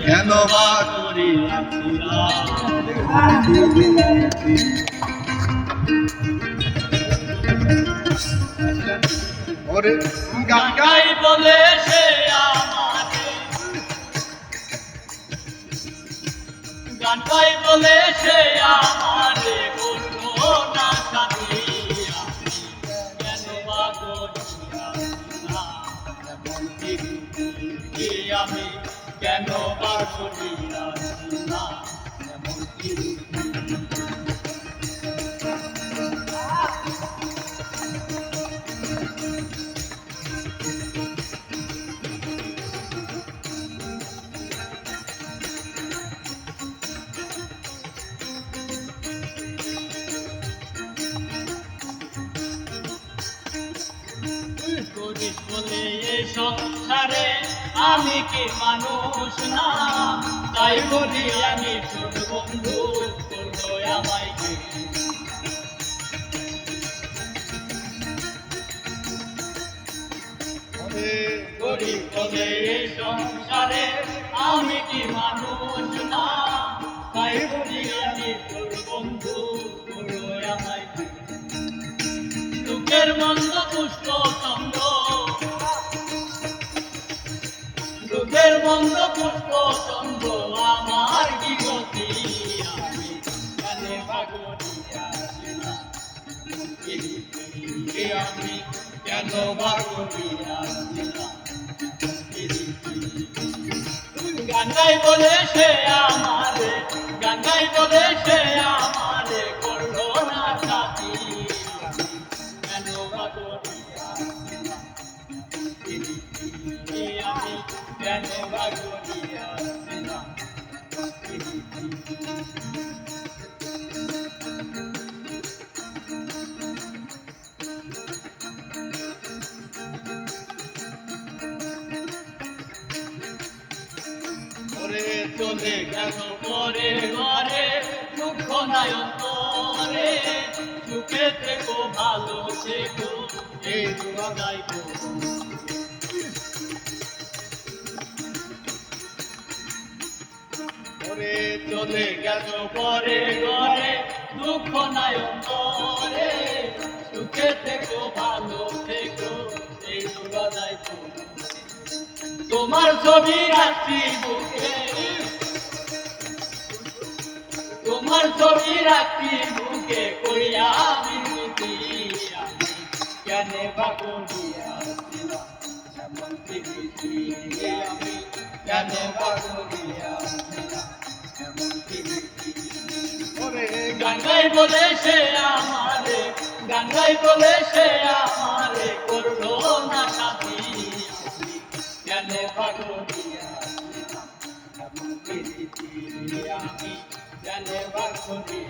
কেন বা ওরে গান গাই গাই বলে সে আমাকে। গান গাই বলে সে আমারে বলল না সাথী কেন বা করিয়া না এমন কি করিস বলে এই সংসারে আমি কি মানুষ না? তাই বলি আমি ছোট বন্ধু করব আমায় গরিব বলে এই সংসারে আমি কি মানুষ না? তাই বলি আমি তোর বন্ধু আমায় দুঃখের মন্দ মন্দ পুষ্প চন্দ আমার কি আমি আমি কেন ভাগবতিয়া গান্ধাই বলে সে আমারে চলে গেল পরে ঘরে, দুঃখ নাই অন্তরে সুখে থেকো ভালো থেকো এই দোয়া গাইবো। ওরে চলে গেল পরে ঘরে, দুঃখ নাই অন্তরে সুখে থেকো ভালো থেকো এই দোয়া গাইবো। তোমার ছবি রাখছি বুকে। তোমার ছবি রাখছি বুকে করিয়া বিনতি কেন প্রীতি আমি কেন ওরে গাঙ্গাই বলে সে আমারে, গাঙ্গাই বলে সে আমারে করল না সাথী। কেন এমন কেন ভাগরিয়া এমন